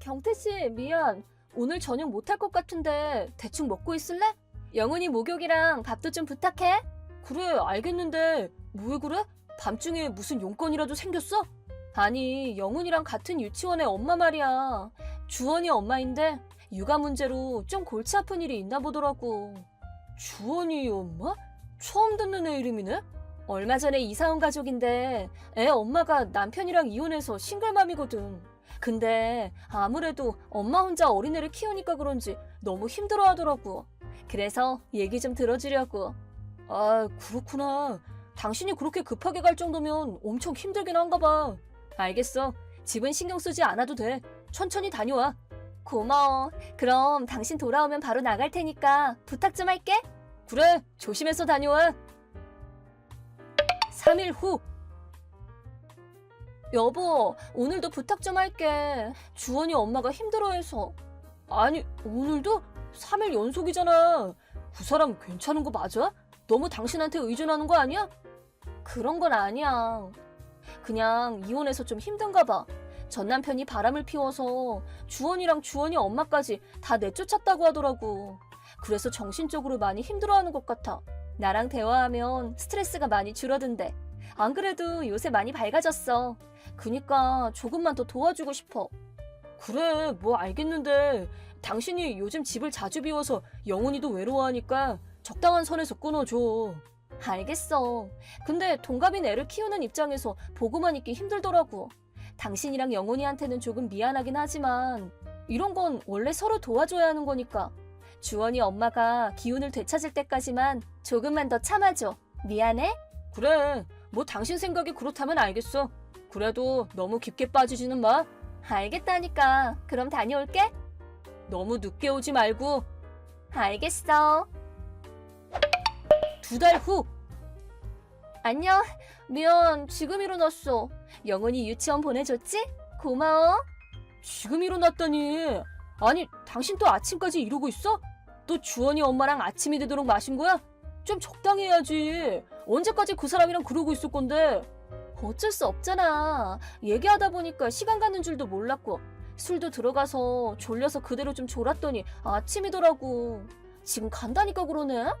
경태 씨, 미안. 오늘 저녁 못할 것 같은데 대충 먹고 있을래? 영훈이 목욕이랑 밥도 좀 부탁해. 그래, 알겠는데 왜 그래? 밤중에 무슨 용건이라도 생겼어? 아니, 영훈이랑 같은 유치원의 엄마 말이야. 주원이 엄마인데 육아 문제로 좀 골치 아픈 일이 있나 보더라고. 주원이 엄마? 처음 듣는 애 이름이네? 얼마 전에 이사 온 가족인데 애 엄마가 남편이랑 이혼해서 싱글맘이거든. 근데 아무래도 엄마 혼자 어린애를 키우니까 그런지 너무 힘들어 하더라고. 그래서 얘기 좀 들어주려고. 아, 그렇구나. 당신이 그렇게 급하게 갈 정도면 엄청 힘들긴 한가 봐. 알겠어. 집은 신경 쓰지 않아도 돼. 천천히 다녀와. 고마워. 그럼 당신 돌아오면 바로 나갈 테니까 부탁 좀 할게. 그래, 조심해서 다녀와. 3일 후. 여보, 오늘도 부탁 좀 할게. 주원이 엄마가 힘들어해서. 아니, 오늘도? 3일 연속이잖아. 그 사람 괜찮은 거 맞아? 너무 당신한테 의존하는 거 아니야? 그런 건 아니야. 그냥 이혼해서 좀 힘든가 봐. 전 남편이 바람을 피워서 주원이랑 주원이 엄마까지 다 내쫓았다고 하더라고. 그래서 정신적으로 많이 힘들어하는 것 같아. 나랑 대화하면 스트레스가 많이 줄어든대. 안 그래도 요새 많이 밝아졌어. 그니까 조금만 더 도와주고 싶어. 그래, 뭐 알겠는데 당신이 요즘 집을 자주 비워서 영훈이도 외로워하니까 적당한 선에서 끊어줘. 알겠어. 근데 동갑인 애를 키우는 입장에서 보고만 있기 힘들더라고. 당신이랑 영훈이한테는 조금 미안하긴 하지만 이런 건 원래 서로 도와줘야 하는 거니까. 주원이 엄마가 기운을 되찾을 때까지만 조금만 더 참아줘. 미안해? 그래. 뭐 당신 생각이 그렇다면 알겠어. 그래도 너무 깊게 빠지지는 마. 알겠다니까. 그럼 다녀올게. 너무 늦게 오지 말고. 알겠어. 두 달 후. 안녕. 미안. 지금 일어났어. 영훈이 유치원 보내줬지? 고마워. 지금 일어났다니. 아니, 당신 또 아침까지 이러고 있어? 또 주원이 엄마랑 아침이 되도록 마신 거야? 좀 적당히 해야지. 언제까지 그 사람이랑 그러고 있을 건데? 어쩔 수 없잖아. 얘기하다 보니까 시간 가는 줄도 몰랐고, 술도 들어가서 졸려서 그대로 좀 졸았더니 아침이더라고. 지금 간다니까 그러네?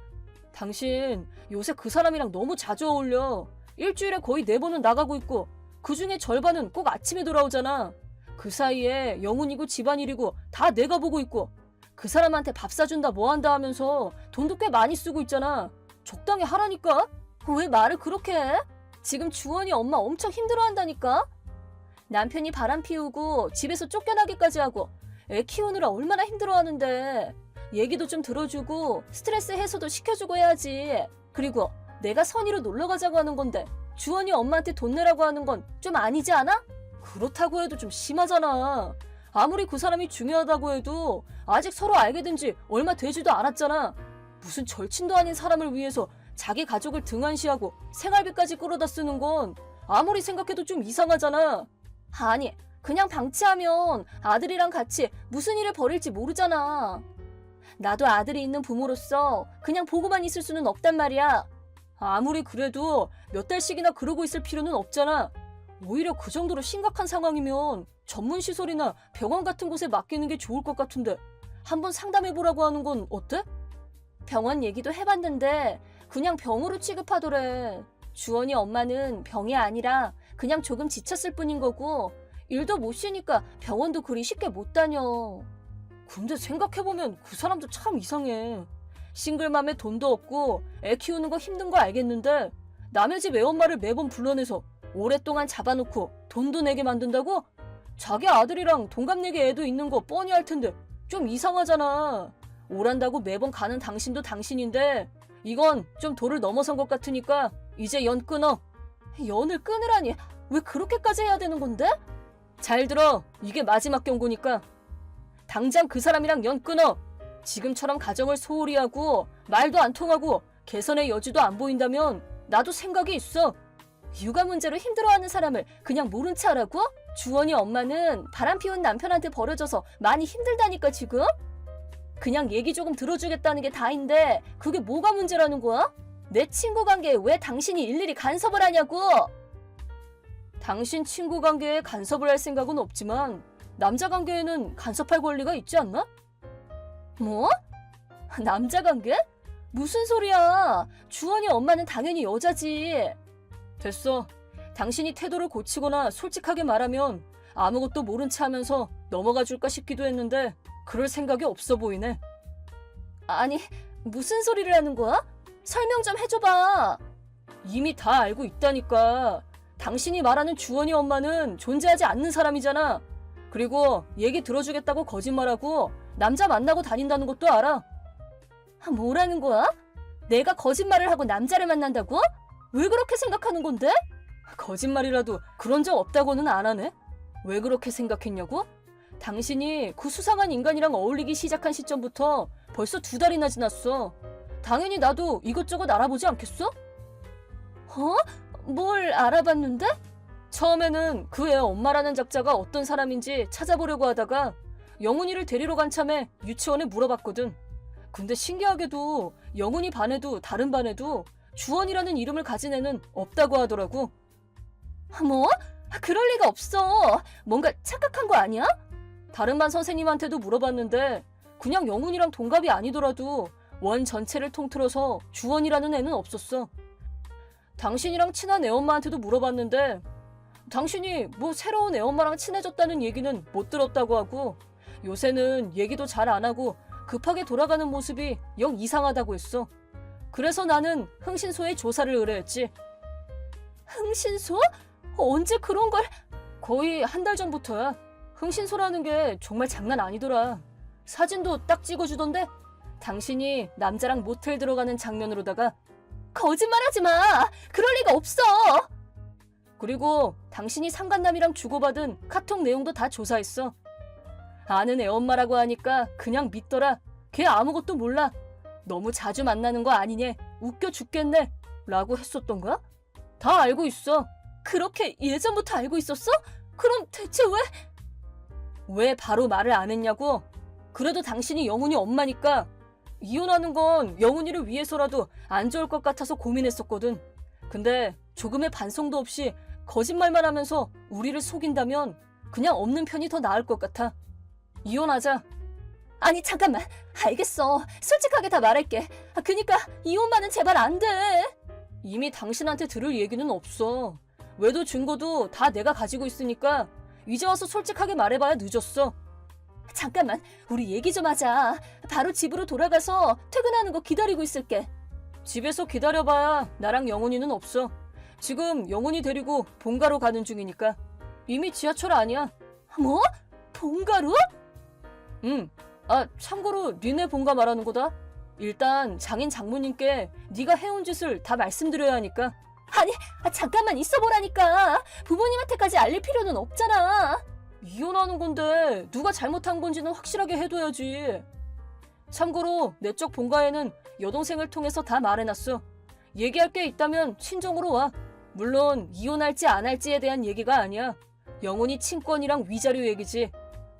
당신 요새 그 사람이랑 너무 자주 어울려. 일주일에 거의 네 번은 나가고 있고, 그 중에 절반은 꼭 아침에 돌아오잖아. 그 사이에 영훈이고 집안일이고 다 내가 보고 있고, 그 사람한테 밥 사준다 뭐 한다 하면서 돈도 꽤 많이 쓰고 있잖아. 적당히 하라니까? 왜 말을 그렇게 해? 지금 주원이 엄마 엄청 힘들어 한다니까? 남편이 바람 피우고 집에서 쫓겨나기까지 하고 애 키우느라 얼마나 힘들어 하는데 얘기도 좀 들어주고 스트레스 해소도 시켜주고 해야지. 그리고 내가 선의로 놀러 가자고 하는 건데 주원이 엄마한테 돈 내라고 하는 건 좀 아니지 않아? 그렇다고 해도 좀 심하잖아. 아무리 그 사람이 중요하다고 해도 아직 서로 알게 된 지 얼마 되지도 않았잖아. 무슨 절친도 아닌 사람을 위해서 자기 가족을 등한시하고 생활비까지 끌어다 쓰는 건 아무리 생각해도 좀 이상하잖아. 아니, 그냥 방치하면 아들이랑 같이 무슨 일을 벌일지 모르잖아. 나도 아들이 있는 부모로서 그냥 보고만 있을 수는 없단 말이야. 아무리 그래도 몇 달씩이나 그러고 있을 필요는 없잖아. 오히려 그 정도로 심각한 상황이면 전문 시설이나 병원 같은 곳에 맡기는 게 좋을 것 같은데 한번 상담해 보라고 하는 건 어때? 병원 얘기도 해봤는데 그냥 병으로 취급하더래. 주원이 엄마는 병이 아니라 그냥 조금 지쳤을 뿐인 거고 일도 못 쉬니까 병원도 그리 쉽게 못 다녀. 근데 생각해보면 그 사람도 참 이상해. 싱글맘에 돈도 없고 애 키우는 거 힘든 거 알겠는데 남의 집 애엄마를 매번 불러내서 오랫동안 잡아놓고 돈도 내게 만든다고? 자기 아들이랑 동갑내기 애도 있는 거 뻔히 알 텐데 좀 이상하잖아. 오란다고 매번 가는 당신도 당신인데 이건 좀 도를 넘어선 것 같으니까 이제 연 끊어. 연을 끊으라니 왜 그렇게까지 해야 되는 건데? 잘 들어. 이게 마지막 경고니까. 당장 그 사람이랑 연 끊어. 지금처럼 가정을 소홀히 하고 말도 안 통하고 개선의 여지도 안 보인다면 나도 생각이 있어. 육아 문제로 힘들어하는 사람을 그냥 모른 체 하라고? 주원이 엄마는 바람 피운 남편한테 버려져서 많이 힘들다니까 지금? 그냥 얘기 조금 들어주겠다는 게 다인데 그게 뭐가 문제라는 거야? 내 친구 관계에 왜 당신이 일일이 간섭을 하냐고! 당신 친구 관계에 간섭을 할 생각은 없지만 남자 관계에는 간섭할 권리가 있지 않나? 뭐? 남자 관계? 무슨 소리야? 주원이 엄마는 당연히 여자지. 됐어. 당신이 태도를 고치거나 솔직하게 말하면 아무것도 모른 체 하면서 넘어가 줄까 싶기도 했는데 그럴 생각이 없어 보이네. 아니, 무슨 소리를 하는 거야? 설명 좀 해줘봐. 이미 다 알고 있다니까. 당신이 말하는 주원이 엄마는 존재하지 않는 사람이잖아. 그리고 얘기 들어주겠다고 거짓말하고 남자 만나고 다닌다는 것도 알아. 아, 뭐라는 거야? 내가 거짓말을 하고 남자를 만난다고? 왜 그렇게 생각하는 건데? 거짓말이라도 그런 적 없다고는 안 하네. 왜 그렇게 생각했냐고? 당신이 그 수상한 인간이랑 어울리기 시작한 시점부터 벌써 두 달이나 지났어. 당연히 나도 이것저것 알아보지 않겠어? 어? 뭘 알아봤는데? 처음에는 그 애 엄마라는 작자가 어떤 사람인지 찾아보려고 하다가 영훈이를 데리러 간 참에 유치원에 물어봤거든. 근데 신기하게도 영훈이 반에도 다른 반에도 주원이라는 이름을 가진 애는 없다고 하더라고. 뭐? 그럴 리가 없어. 뭔가 착각한 거 아니야? 다른 반 선생님한테도 물어봤는데 그냥 영훈이랑 동갑이 아니더라도 원 전체를 통틀어서 주원이라는 애는 없었어. 당신이랑 친한 애엄마한테도 물어봤는데 당신이 뭐 새로운 애엄마랑 친해졌다는 얘기는 못 들었다고 하고 요새는 얘기도 잘 안 하고 급하게 돌아가는 모습이 영 이상하다고 했어. 그래서 나는 흥신소에 조사를 의뢰했지. 흥신소? 언제 그런 걸? 거의 한 달 전부터야. 흥신소라는 게 정말 장난 아니더라. 사진도 딱 찍어주던데 당신이 남자랑 모텔 들어가는 장면으로다가 거짓말하지 마. 그럴 리가 없어. 그리고 당신이 상간남이랑 주고받은 카톡 내용도 다 조사했어. 아는 애 엄마라고 하니까 그냥 믿더라. 걔 아무것도 몰라. 너무 자주 만나는 거 아니냐? 웃겨 죽겠네. 라고 했었던가? 다 알고 있어. 그렇게 예전부터 알고 있었어? 그럼 대체 왜? 왜 바로 말을 안 했냐고? 그래도 당신이 영훈이 엄마니까 이혼하는 건 영훈이를 위해서라도 안 좋을 것 같아서 고민했었거든. 근데 조금의 반성도 없이 거짓말만 하면서 우리를 속인다면 그냥 없는 편이 더 나을 것 같아. 이혼하자. 아니 잠깐만. 알겠어. 솔직하게 다 말할게. 아, 그니까 이혼만은 제발 안 돼. 이미 당신한테 들을 얘기는 없어. 외도 증거도 다 내가 가지고 있으니까 이제 와서 솔직하게 말해봐야 늦었어. 잠깐만, 우리 얘기 좀 하자. 바로 집으로 돌아가서 퇴근하는 거 기다리고 있을게. 집에서 기다려봐야 나랑 영훈이는 없어. 지금 영훈이 데리고 본가로 가는 중이니까. 이미 지하철 아니야. 뭐? 본가로? 응. 아, 참고로 니네 본가 말하는 거다. 일단 장인 장모님께 네가 해온 짓을 다 말씀드려야 하니까. 아니, 아, 잠깐만 있어보라니까. 부모님한테까지 알릴 필요는 없잖아. 이혼하는 건데 누가 잘못한 건지는 확실하게 해둬야지. 참고로 내쪽 본가에는 여동생을 통해서 다 말해놨어. 얘기할 게 있다면 친정으로 와. 물론 이혼할지 안 할지에 대한 얘기가 아니야. 영혼이 친권이랑 위자료 얘기지.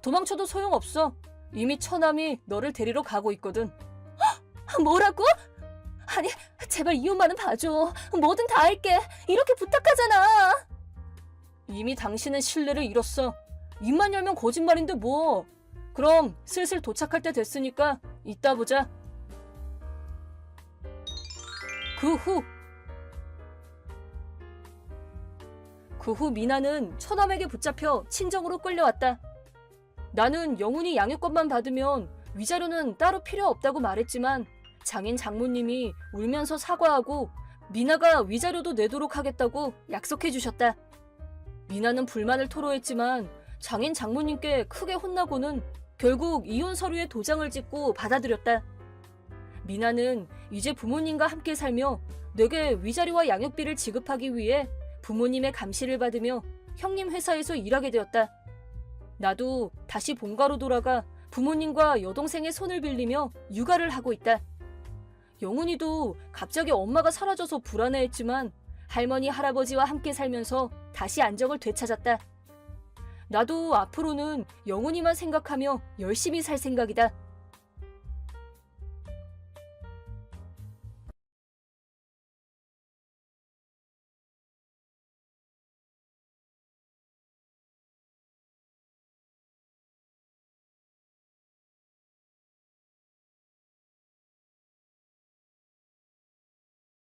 도망쳐도 소용없어. 이미 처남이 너를 데리러 가고 있거든. 헉! 뭐라고? 아니, 제발 이혼만은 봐줘. 뭐든 다 할게. 이렇게 부탁하잖아. 이미 당신은 신뢰를 잃었어. 입만 열면 거짓말인데 뭐. 그럼 슬슬 도착할 때 됐으니까 이따 보자. 그 후. 그 후 미나는 처남에게 붙잡혀 친정으로 끌려왔다. 나는 영훈이 양육권만 받으면 위자료는 따로 필요 없다고 말했지만 장인 장모님이 울면서 사과하고 미나가 위자료도 내도록 하겠다고 약속해 주셨다. 미나는 불만을 토로했지만 장인 장모님께 크게 혼나고는 결국 이혼 서류에 도장을 찍고 받아들였다. 미나는 이제 부모님과 함께 살며 내게 위자료와 양육비를 지급하기 위해 부모님의 감시를 받으며 형님 회사에서 일하게 되었다. 나도 다시 본가로 돌아가 부모님과 여동생의 손을 빌리며 육아를 하고 있다. 영훈이도 갑자기 엄마가 사라져서 불안해했지만 할머니 할아버지와 함께 살면서 다시 안정을 되찾았다. 나도 앞으로는 영훈이만 생각하며 열심히 살 생각이다.